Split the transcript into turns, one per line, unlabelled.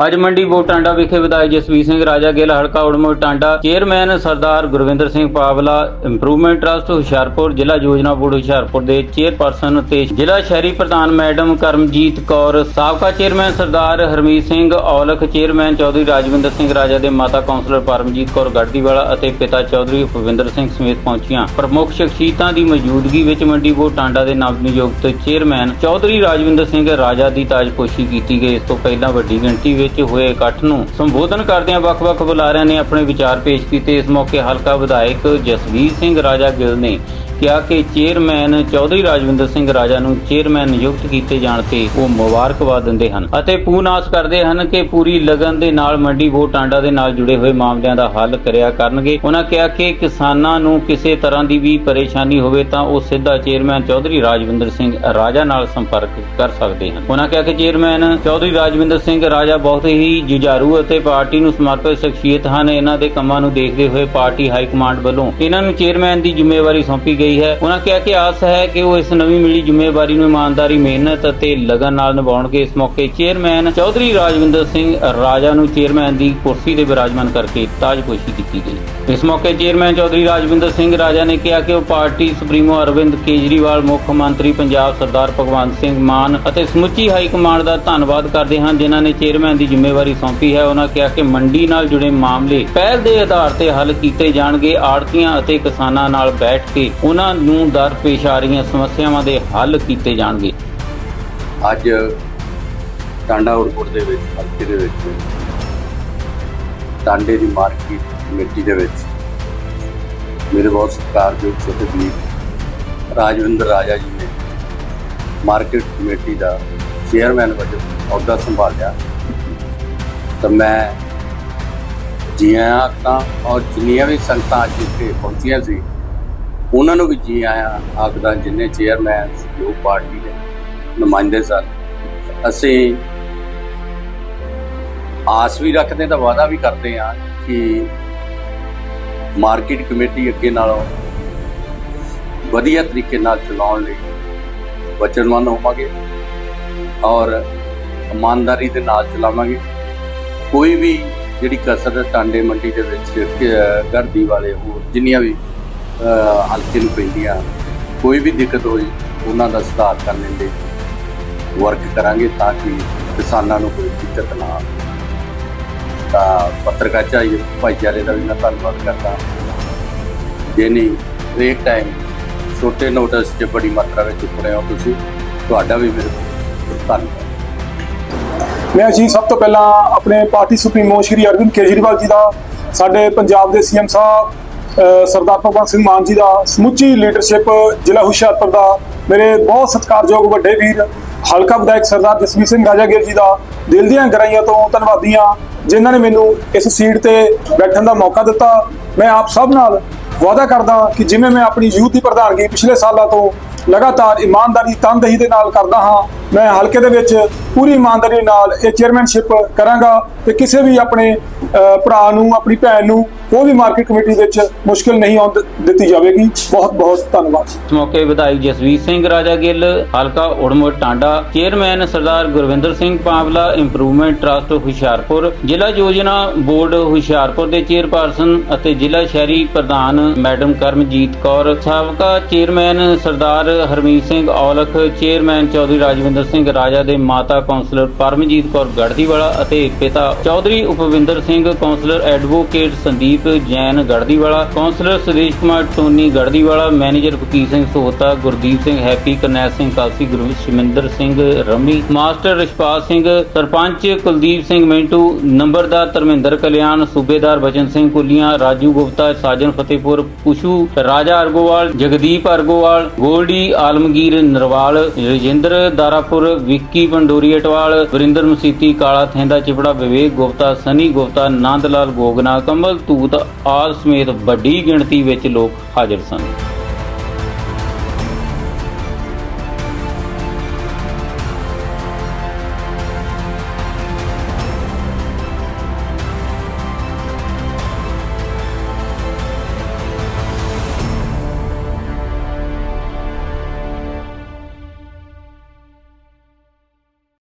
ਅੱਜ ਮੰਡੀ ਬੋਟ ਟਾਂਡਾ ਵਿਖੇ ਵਿਧਾਇਕ ਜਸਵੀਰ ਸਿੰਘ, ਰਾਜਾ ਗਿੱਲ, ਹਲਕਾ Urmar Tanda, chairman Sardar Gurvinder Singh Pawla improvement trust Hoshiarpur, ਜ਼ਿਲ੍ਹਾ ਯੋਜਨਾ ਬੋਰਡ ਹੁਸ਼ਿਆਰਪੁਰ ਦੇ ਚੇਅਰਪਰਸਨ ਤੇ ਜ਼ਿਲ੍ਹਾ ਸ਼ਹਿਰੀ ਪ੍ਰਧਾਨ ਮੈਡਮ ਕਰਮਜੀਤ ਕੌਰ, ਸਾਬਕਾ ਚੇਅਰਮੈਨ ਸਰਦਾਰ ਹਰਮੀਤ ਸਿੰਘ, ਔਲਖ ਚੇਅਰਮੈਨ ਚੌਧਰੀ ਰਾਜਵਿੰਦਰ ਸਿੰਘ, ਰਾਜਾ ਦੇ ਮਾਤਾ ਕੌਂਸਲਰ ਪਰਮਜੀਤ ਕੌਰ ਗੜਦੀਵਾਲਾ ਅਤੇ ਪਿਤਾ ਚੌਧਰੀ ਭੁਪਿੰਦਰ ਸਿੰਘ ਸਮੇਤ ਪਹੁੰਚੀਆਂ। ਪ੍ਰਮੁੱਖ ਸ਼ਖਸੀਅਤਾਂ ਦੀ ਮੌਜੂਦਗੀ ਵਿੱਚ ਮੰਡੀ ਬੋ ਟਾਂਡਾ ਦੇ ਨਵ ਨਿਯੁਕਤ ਚੇਅਰਮੈਨ ਚੌਧਰੀ ਰਾਜਵਿੰਦਰ ਸਿੰਘ, ਰਾਜਾ ਦੀ ਤਾਜਪੋਸ਼ੀ ਕੀਤੀ ਗਈ। ਇਸ ਤੋਂ ਪਹਿਲਾਂ ਵੱਡੀ ਗਿਣਤੀ ਵਿੱਚ ਹੋਏ ਇਕੱਠ ਨੂੰ ਸੰਬੋਧਨ ਕਰਦਿਆਂ ਵੱਖ-ਵੱਖ ਬੁਲਾਰਿਆਂ ਨੇ ਆਪਣੇ ਵਿਚਾਰ ਪੇਸ਼ ਕੀਤੇ। ਇਸ ਮੌਕੇ ਹਲਕਾ ਵਿਧਾਇਕ ਜਸਵੀਰ ਸਿੰਘ ਰਾਜਾ ਗਿੱਲ ਨੇ ਕਿਹਾ ਕਿ ਚੇਅਰਮੈਨ ਚੌਧਰੀ ਰਾਜਵਿੰਦਰ ਸਿੰਘ ਰਾਜਾ ਨੂੰ ਚੇਅਰਮੈਨ ਨਿਯੁਕਤ ਕੀਤੇ ਜਾਣ ਤੇ ਉਹ ਮੁਬਾਰਕਬਾਦ ਦਿੰਦੇ ਹਨ ਅਤੇ ਪੂਨਾਸ ਕਰਦੇ ਹਨ ਕਿ ਪੂਰੀ ਲਗਨ ਦੇ ਨਾਲ ਮੰਡੀ ਵੋਟ ਟਾਂਡਾ ਦੇ ਨਾਲ ਜੁੜੇ ਹੋਏ ਮਾਮਲਿਆਂ ਦਾ ਹੱਲ ਕਰਿਆ ਕਰਨਗੇ। ਉਹਨਾਂ ਕਿਹਾ ਕਿ ਕਿਸਾਨਾਂ ਨੂੰ ਕਿਸੇ ਤਰ੍ਹਾਂ ਦੀ ਵੀ ਪਰੇਸ਼ਾਨੀ ਹੋਵੇ ਤਾਂ ਉਹ ਸਿੱਧਾ ਚੇਅਰਮੈਨ ਚੌਧਰੀ ਰਾਜਵਿੰਦਰ ਸਿੰਘ ਰਾਜਾ ਨਾਲ ਸੰਪਰਕ ਕਰ ਸਕਦੇ ਹਨ। ਉਹਨਾਂ ਕਿਹਾ ਕਿ ਚੇਅਰਮੈਨ ਚੌਧਰੀ ਰਾਜਵਿੰਦਰ ਸਿੰਘ ਰਾਜਾ ਬਹੁਤ ਹੀ ਜੁਝਾਰੂ ਅਤੇ ਪਾਰਟੀ ਨੂੰ ਸਮਰਪਿਤ ਸ਼ਖਸੀਅਤ ਹਨ। ਇਹਨਾਂ ਦੇ ਕੰਮਾਂ ਨੂੰ ਦੇਖਦੇ ਹੋਏ ਪਾਰਟੀ ਹਾਈ ਕਮਾਂਡ ਵੱਲੋਂ ਇਹਨਾਂ ਨੂੰ ਚੇਅਰਮੈਨ ਦੀ ਜ਼ਿੰਮੇਵਾਰੀ ਸੌਂਪੀ ਗਈ ਹੈ। ਉਹਨਾਂ ਕਿਹਾ ਕਿ ਆਸ ਹੈ ਕਿ ਉਹ ਇਸ ਨਵੀਂ ਮਿਲੀ ਜ਼ਿੰਮੇਵਾਰੀ ਨੂੰ ਇਮਾਨਦਾਰੀ, ਮਿਹਨਤ ਅਤੇ ਲਗਨ ਨਾਲ ਨਿਭਾਉਣਗੇ। ਇਸ ਮੌਕੇ ਚੇਅਰਮੈਨ ਚੌਧਰੀ ਰਾਜਵਿੰਦਰ ਸਿੰਘ ਰਾਜਾ ਨੂੰ ਚੇਅਰਮੈਨ ਦੀ ਕੁਰਸੀ ਤੇ ਬਿਰਾਜਮਾਨ ਕਰਕੇ ਤਾਜਪੋਸ਼ੀ ਕੀਤੀ ਗਈ। ਇਸ ਮੌਕੇ ਚੇਅਰਮੈਨ ਚੌਧਰੀ ਰਾਜਵਿੰਦਰ ਸਿੰਘ ਰਾਜਾ ਨੇ ਕਿਹਾ ਕਿ ਉਹ ਪਾਰਟੀ ਸੁਪਰੀਮੋ ਅਰਵਿੰਦ ਕੇਜਰੀਵਾਲ, ਮੁੱਖ ਮੰਤਰੀ ਪੰਜਾਬ ਸਰਦਾਰ ਭਗਵੰਤ ਸਿੰਘ ਮਾਨ ਅਤੇ ਸਮੁੱਚੀ ਹਾਈ ਕਮਾਂਡ ਦਾ ਧੰਨਵਾਦ ਕਰਦੇ ਹਨ, ਜਿਨ੍ਹਾਂ ਨੇ ਚੇਅਰਮੈਨ ਦੀ ਜ਼ਿੰਮੇਵਾਰੀ ਸੌਂਪੀ ਹੈ। ਉਹਨਾਂ ਕਿਹਾ ਕਿ ਮੰਡੀ ਨਾਲ ਜੁੜੇ ਮਾਮਲੇ ਪਹਿਲ ਦੇ ਆਧਾਰ ਤੇ ਹੱਲ ਕੀਤੇ ਜਾਣਗੇ। ਆੜਤੀਆਂ ਅਤੇ ਕਿਸਾਨਾਂ ਨਾਲ ਬੈਠ ਕੇ ਉਹਨਾਂ ਨੂੰ ਦਰਪੇਸ਼ ਆ ਰਹੀਆਂ ਸਮੱਸਿਆਵਾਂ ਦੇ ਹੱਲ ਕੀਤੇ ਜਾਣਗੇ।
ਅੱਜ ਟਾਂਡਾ ਏਅਰਪੋਰਟ ਦੇ ਵਿੱਚ, ਹਲਕੇ ਦੇ ਵਿੱਚ, ਟਾਂਡੇ ਦੀ ਮਾਰਕੀਟ ਕਮੇਟੀ ਦੇ ਵਿੱਚ ਮੇਰੇ ਬਹੁਤ ਸਤਿਕਾਰਯੋਗ ਛੋਟੇ ਵੀਰ ਰਾਜਵਿੰਦਰ ਰਾਜਾ ਜੀ ਨੇ ਮਾਰਕੀਟ ਕਮੇਟੀ ਦਾ ਚੇਅਰਮੈਨ ਵਜੋਂ ਅਹੁਦਾ ਸੰਭਾਲਿਆ। ਤਾਂ ਮੈਂ ਜੀਆਂ ਆਇਆਂ ਔਰ ਜਿੰਨੀਆਂ ਵੀ ਸੰਗਤਾਂ ਅੱਜ ਇੱਥੇ ਪਹੁੰਚੀਆਂ ਸੀ ਉਹਨਾਂ ਨੂੰ ਵੀ ਜੀ ਆਇਆ ਆਖਦਾ ਜਿੰਨੇ ਚੇਅਰਮੈਨ ਜੋ ਪਾਰਟੀ ਦੇ ਨੁਮਾਇੰਦੇ ਸਨ। ਅਸੀਂ ਆਸ ਵੀ ਰੱਖਦੇ ਤਾਂ ਵਾਅਦਾ ਵੀ ਕਰਦੇ ਹਾਂ ਕਿ ਮਾਰਕੀਟ ਕਮੇਟੀ ਅੱਗੇ ਨਾਲੋਂ ਵਧੀਆ ਤਰੀਕੇ ਨਾਲ ਚਲਾਉਣ ਲਈ ਵਚਨਬੱਧ ਹੋਵਾਂਗੇ ਔਰ ਇਮਾਨਦਾਰੀ ਦੇ ਨਾਲ ਚਲਾਵਾਂਗੇ। ਕੋਈ ਵੀ ਜਿਹੜੀ ਕਸਰ ਟਾਂਡੇ ਮੰਡੀ ਦੇ ਵਿੱਚ ਅਹ, ਵਾਲੇ ਹੋਰ ਜਿੰਨੀਆਂ ਵੀ ਹਲਕੇ ਨੂੰ ਪੈਂਦੀਆਂ ਕੋਈ ਵੀ ਦਿੱਕਤ ਹੋਈ, ਉਹਨਾਂ ਦਾ ਸੁਧਾਰ ਕਰਨ ਲਈ ਵਰਕ ਕਰਾਂਗੇ ਤਾਂ ਕਿ ਕਿਸਾਨਾਂ ਨੂੰ ਕੋਈ ਦਿੱਕਤ ਨਾ ਆਵੇ। ਤਾਂ ਪੱਤਰਕਾਰ ਚਾਹੀਏ ਭਾਈਚਾਰੇ ਦਾ ਵੀ ਮੈਂ ਧੰਨਵਾਦ ਕਰਦਾ। ਜੇ ਨਹੀਂ, ਹਰੇਕ ਟਾਈਮ ਛੋਟੇ ਨੋਟਿਸ 'ਚ ਬੜੀ ਮਾਤਰਾ ਵਿੱਚ ਉੱਪ ਹੋ ਤੁਸੀਂ, ਤੁਹਾਡਾ ਵੀ ਮੇਰੇ ਧੰਨਵਾਦ।
ਮੈਂ ਜੀ ਸਭ ਤੋਂ ਪਹਿਲਾਂ ਆਪਣੇ ਪਾਰਟੀ ਸੁਪਰੀਮੋ ਸ਼੍ਰੀ ਅਰਵਿੰਦ ਕੇਜਰੀਵਾਲ ਜੀ ਦਾ, ਸਾਡੇ ਪੰਜਾਬ ਦੇ ਸੀਐਮ ਸਾਹਿਬ ਸਰਦਾਰ ਭਗਵੰਤ ਸਿੰਘ ਮਾਨ ਜੀ ਦਾ ਸਮੁੱਚੀ ਲੀਡਰਸ਼ਿਪ ਜ਼ਿਲ੍ਹਾ ਹੁਸ਼ਿਆਰਪੁਰ ਦਾ ਮੇਰੇ ਬਹੁਤ ਸਤਿਕਾਰਯੋਗ ਵੱਡੇ ਵੀਰ, ਹਲਕਾ ਵਿਧਾਇਕ ਸਰਦਾਰ ਜਸਵੀਰ ਸਿੰਘ ਰਾਜਾ ਜੀ ਦਾ ਦਿਲ ਦੀਆਂ ਗਹਿਰਾਈਆਂ ਤੋਂ ਧੰਨਵਾਦੀਆਂ ਜਿਨ੍ਹਾਂ ਨੇ ਮੈਨੂੰ ਇਸ ਸੀਟ ਤੇ ਬੈਠਣ ਦਾ ਮੌਕਾ ਦਿੱਤਾ। ਮੈਂ ਆਪ ਸਭ ਨਾਲ ਵਾਅਦਾ ਕਰਦਾ ਕਿ ਜਿਵੇਂ ਮੈਂ ਆਪਣੀ ਯੂਥ ਦੀ ਪ੍ਰਧਾਨਗੀ ਪਿਛਲੇ ਸਾਲਾਂ ਤੋਂ ਲਗਾਤਾਰ ਇਮਾਨਦਾਰੀ, ਤਨਦੇਹੀ ਦੇ ਨਾਲ ਕਰਦਾ ਹਾਂ, ਮੈਂ ਹਲਕੇ ਦੇ ਵਿੱਚ ਪੂਰੀ ਇਮਾਨਦਾਰੀ ਨਾਲ ਇਹ ਚੇਅਰਮੈਨਸ਼ਿਪ ਕਰਾਂਗਾ ਤੇ ਕਿਸੇ ਵੀ ਆਪਣੇ ਭਰਾ ਨੂੰ, ਆਪਣੀ ਭੈਣ ਨੂੰ ਕੋਈ ਵੀ ਮਾਰਕੀਟ ਕਮੇਟੀ ਵਿੱਚ ਮੁਸ਼ਕਲ ਨਹੀਂ ਆਉਣ ਦਿੱਤੀ ਜਾਵੇਗੀ। ਬਹੁਤ ਬਹੁਤ ਧੰਨਵਾਦ।
ਇਸ ਮੌਕੇ ਵਿਧਾਇਕ ਜਸਵੀਰ ਸਿੰਘ, ਰਾਜਾ ਗਿੱਲ, ਹਲਕਾ Urmar Tanda, chairman Sardar Gurvinder Singh Pawla, improvement trust Hoshiarpur, ਜ਼ਿਲ੍ਹਾ ਯੋਜਨਾ ਬੋਰਡ ਹੁਸ਼ਿਆਰਪੁਰ ਦੇ ਚੇਅਰਪਰਸਨ ਅਤੇ ਜ਼ਿਲ੍ਹਾ ਸ਼ਹਿਰੀ ਪ੍ਰਧਾਨ ਮੈਡਮ ਕਰਮਜੀਤ ਕੌਰ, ਸਾਬਕਾ ਚੇਅਰਮੈਨ ਸਰਦਾਰ ਹਰਮੀਤ ਸਿੰਘ ਔਲਖ, ਚੇਅਰਮੈਨ ਚੌਧਰੀ ਰਾਜਵਿੰਦਰ ਸਿੰਘ ਰਾਜਾ ਦੇ ਮਾਤਾ ਕੌਂਸਲਰ ਪਰਮਜੀਤ ਕੌਰ ਗੜਦੀਵਾਲਾ ਅਤੇ ਪਿਤਾ Chaudhary Upvinder Singh, councillor advocate Sandeep Jain Garhdiwala, councillor Sudesh Kumar Tony Garhdiwala, manager Fakir Singh Sohta Gurdeep Singh Happy, Karnail Singh Kalsi Guru Shaminder Singh Rami, master Rishpal Singh, sarpanch Kuldeep Singh Mintu, ਨੰਬਰਦਾਰ ਧਰਮਿੰਦਰ ਕਲਿਆਣ, ਸੂਬੇਦਾਰ ਬਚਨ ਸਿੰਘ ਕੁਲੀਆਂ, ਰਾਜੂ ਗੁਪਤਾ, ਸਾਜਨ ਫਤਿਹਪੁਰ, ਪੁਸ਼ੂ, ਰਾਜਾ ਅਰਗੋਵਾਲ, ਜਗਦੀਪ ਅਰਗੋਵਾਲ, ਗੋਲਡੀ ਆਲਮਗੀਰ ਨਰਵਾਲ, ਰਜਿੰਦਰ ਦਾਰਾਪੁਰ, ਵਿੱਕੀ ਪੰਡੋਰੀ ਅਟਵਾਲ, ਵਰਿੰਦਰ ਮਸੀਤੀ, ਕਾਲਾ ਥੈਂਦਾ ਚਿਪੜਾ, ਵਿਵੇਕ ਗੁਪਤਾ, ਸਨੀ ਗੁਪਤਾ, ਨੰਦ ਲਾਲ ਗੋਗਨਾ, ਕਮਲ ਤੂਤ ਆਲ ਸਮੇਤ ਵੱਡੀ ਗਿਣਤੀ ਵਿੱਚ ਲੋਕ ਹਾਜ਼ਰ ਸਨ।